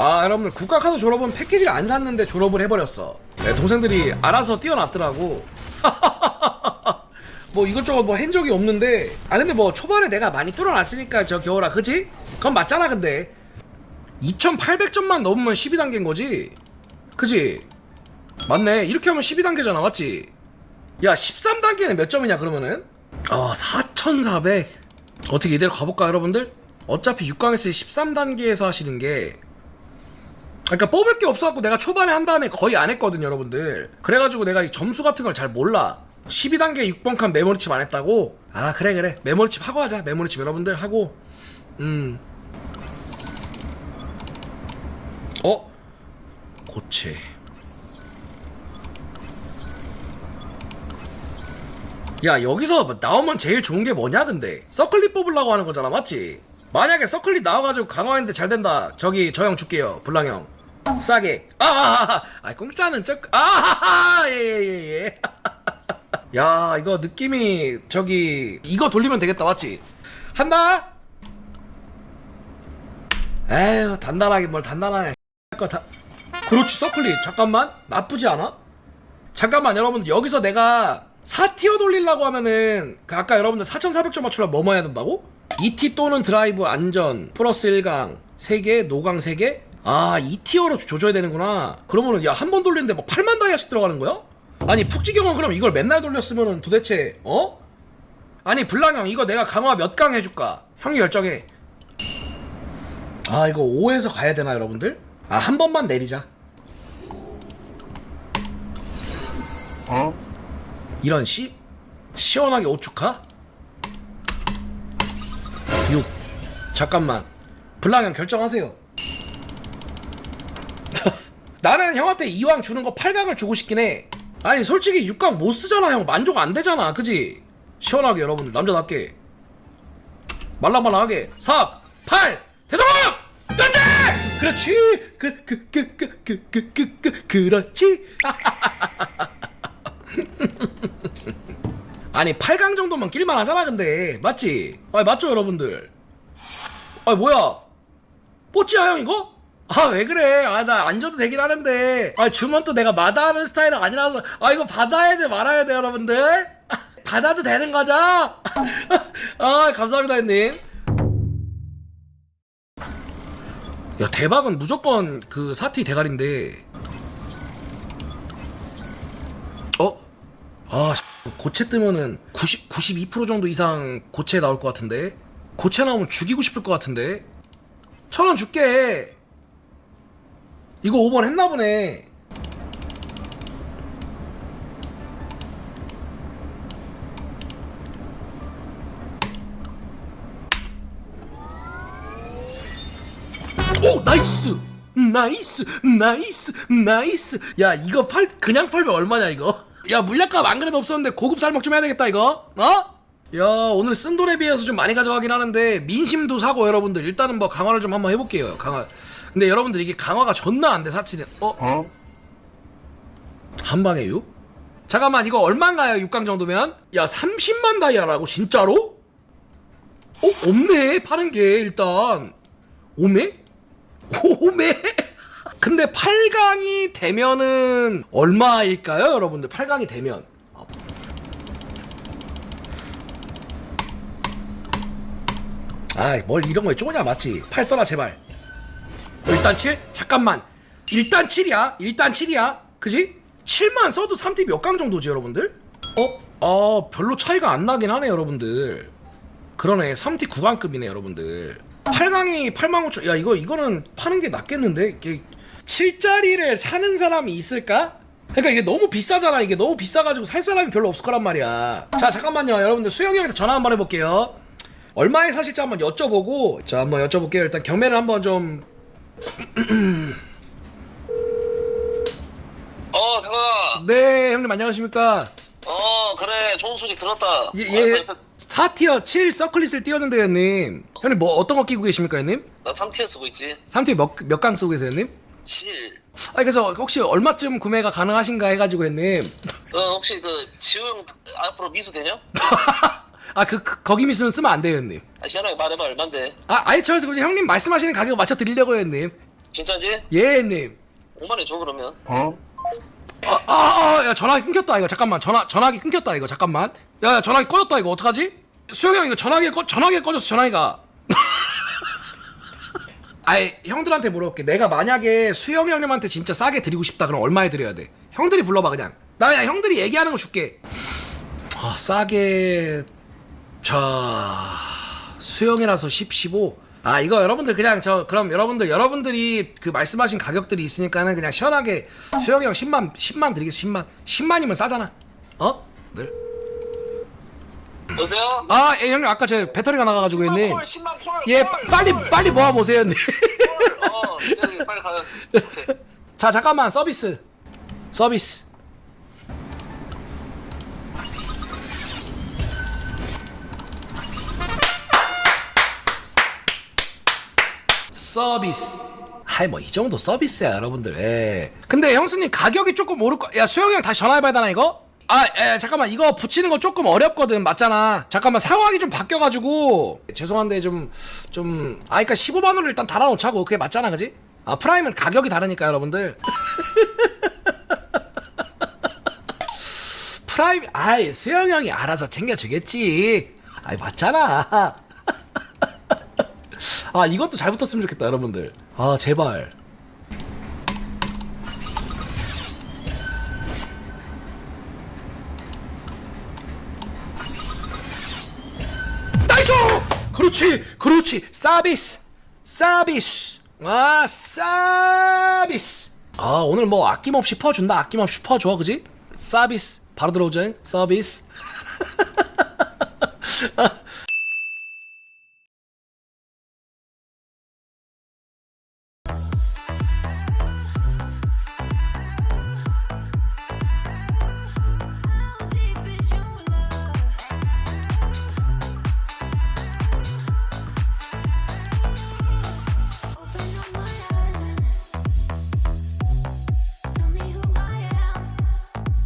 아 여러분들 국가카드 졸업은 패키지를 안 샀는데 졸업을 해버렸어 네, 동생들이 알아서 띄워놨더라고 뭐 이것저것 뭐 한 적이 없는데 아 근데 뭐 초반에 내가 많이 뚫어놨으니까 저 겨울아 그지? 그건 맞잖아 근데 2800점만 넘으면 12단계인 거지? 그지? 맞네 이렇게 하면 12단계잖아 맞지? 야 13단계는 몇 점이냐 그러면은? 어4400 어떻게 이대로 가볼까 여러분들? 어차피 6강에서 13단계에서 하시는 게 그러니까 뽑을 게 없어갖고 내가 초반에 한 다음에 거의 안 했거든요 여러분들. 그래가지고 내가 이 점수 같은 걸 잘 몰라. 12단계 6번 칸 메모리칩 안 했다고? 아 그래 그래. 메모리칩 하고 하자. 메모리칩 여러분들 하고. 음. 어? 고체. 야 여기서 나오면 제일 좋은 게 뭐냐 근데? 서클릿 뽑으려고 하는 거잖아 맞지? 만약에 서클릿 나와가지고 강화했는데 잘 된다. 저기 저 형 줄게요. 불랑 형 싸게. 아 아 아 아, 공짜는 쩍. 아예예 예. 야 이거 느낌이 저기 이거 돌리면 되겠다 맞지? 한다. 에휴 단단하게 뭘 단단하네 다... 그렇지 서클릿 잠깐만. 나쁘지 않아? 잠깐만 여러분. 여기서 내가 4티어 돌리려고 하면은 그 아까 여러분들 4400점 맞추려면 뭐뭐 해야 된다고? 2T 또는 드라이브 안전 플러스 1강 3개 노강 3개? 아 2티어로 조져야 되는구나 그러면은 야 한 번 돌리는데 막 8만 다이아씩 들어가는 거야? 아니 푹지경은 그럼 이걸 맨날 돌렸으면은 도대체 어? 아니 블랑형 이거 내가 강화 몇 강 해줄까? 형이 결정해 아 이거 5에서 가야 되나 여러분들? 아 한 번만 내리자 이런 시 시원하게 오축하 6 잠깐만 블랑형 결정하세요 나는 형한테 이왕 주는 거 8강을 주고 싶긴 해. 아니 솔직히 6강 못 쓰잖아 형. 만족 안 되잖아. 그지? 시원하게 여러분들. 남자답게. 말랑말랑하게. 4 8 대성공 그렇지! 그렇지! 그 그 그 그 그 그 그 그 그렇지? 아니 8강 정도면 낄만 하잖아 근데. 맞지? 아니 맞죠 여러분들? 아니 뭐야? 뽀찌야 형 이거? 아 왜 그래? 아 나 안 줘도 되긴 하는데. 아 주면 또 내가 마다하는 스타일은 아니라서. 아 이거 받아야 돼 말아야 돼 여러분들? 받아도 되는 거죠? 아 감사합니다 형님. 야 대박은 무조건 그 사티 대가리인데. 어? 아 씨, 고체 뜨면은 90, 92% 정도 이상 고체 나올 것 같은데? 고체 나오면 죽이고 싶을 것 같은데? 천 원 줄게 이거 5번 했나 보네. 오 나이스! 나이스 나이스 나이스! 야 이거 팔 그냥 팔면 얼마냐 이거? 야 물약값 안 그래도 없었는데 고급 살먹 좀 해야 되겠다 이거? 어? 야 오늘 쓴 돈에 비해서 좀 많이 가져가긴 하는데 민심도 사고 여러분들. 일단은 뭐 강화를 좀 한번 해볼게요 강화 근데 여러분들 이게 강화가 존나 안돼 사치는 어? 한 방에 6? 잠깐만 이거 얼마인가요 6강 정도면? 야 30만 다이아라고 진짜로? 어? 없네 파는 게 일단 오메? 오메? 근데 8강이 되면은 얼마일까요 여러분들 8강이 되면 어. 아이 뭘 이런 거에 쪼냐 맞지 8 떠라 제발 어, 일단 7? 잠깐만. 일단 7이야. 일단 7이야. 그지? 7만 써도 3팀 몇강 정도지 여러분들? 어? 아 별로 차이가 안 나긴 하네 여러분들. 그러네. 3T 9강급이네 여러분들. 8강이 8만 5천. 야 이거 이거는 파는 게 낫겠는데? 이게 7짜리를 사는 사람이 있을까? 그러니까 이게 너무 비싸잖아. 이게 너무 비싸가지고 살 사람이 별로 없을 거란 말이야. 자 잠깐만요. 여러분들 수영이 형한테 전화 한번 해볼게요. 얼마에 사실지 한번 여쭤보고 자 한번 여쭤볼게요. 일단 경매를 한번 좀 어, 경아. 네, 형님 안녕하십니까? 어, 그래. 좋은 소식 들었다. 예, 어, 예. 나, 4티어 7 서클릿을 띄웠는데 형님. 형님 뭐 어떤 거 끼고 계십니까, 형님? 나 3티어 쓰고 있지. 3티어 몇, 몇강 쓰고 계세요, 형님? 7. 아, 그래서 혹시 얼마쯤 구매가 가능하신가 해가지고 형님. 어, 혹시 그 지웅 앞으로 미수 되냐? 아, 그, 그 거기 미수는 쓰면 안 돼요, 형님. 아, 시원하게 말해봐. 얼만데? 아, 아예 저 그냥 형님 말씀하시는 가격 맞춰 드리려고 요, 형님. 진짜지? 예 님. 5만원 줘 그러면 아, 아, 아, 야, 전화기 끊겼다, 이거. 잠깐만. 전화, 전화기 끊겼다, 이거. 잠깐만. 야, 야, 전화기 꺼졌다, 이거. 어떡하지? 수영이 형, 이거 전화기 꺼, 전화기 꺼졌어, 전화기가. 아이, 형들한테 물어볼게. 내가 만약에 수영이 형님한테 진짜 싸게 드리고 싶다, 그럼 얼마에 드려야 돼? 형들이 불러봐, 그냥. 나 그냥 형들이 얘기하는 거 줄게. 아, 싸게. 자, 수영이라서 10, 15. 아, 이거 여러분들 그냥 저, 그럼 여러분들, 여러분들이 그 말씀하신 가격들이 있으니까는 그냥 시원하게 수영이 형 10만, 10만 드리겠습니다. 10만. 10만이면 싸잖아. 어? 늘. 여보세요? 아, 예, 형님, 아까 제 배터리가 나가가지고 10만 형님. 콜 10만 콜 예, 콜, 빨리, 콜, 빨리 모아 보세요, 형님. 콜. 어 저기 빨리 가요 오케이 자, 잠깐만, 서비스. 서비스. 서비스. 하이 뭐 이 정도 서비스야 여러분들. 예. 근데 형수님 가격이 조금 오를 거. 야 수영이 형 다시 전화해봐야 되나 이거? 아, 예, 잠깐만 이거 붙이는 거 조금 어렵거든 맞잖아. 잠깐만 상황이 좀 바뀌어가지고 죄송한데 좀좀 아, 그러니까 15만 원을 일단 달아놓자고 그게 맞잖아, 그지? 아 프라임은 가격이 다르니까 여러분들. 프라임, 아이 수영 형이 알아서 챙겨주겠지. 아이 맞잖아. 아 이것도 잘 붙었으면 좋겠다 여러분들. 아 제발. 나이스! 그렇지 그렇지. 서비스 서비스. 아 서비스. 아 오늘 뭐 아낌없이 퍼준다 아낌없이 퍼줘 그지? 서비스. 바로 들어오죠 서비스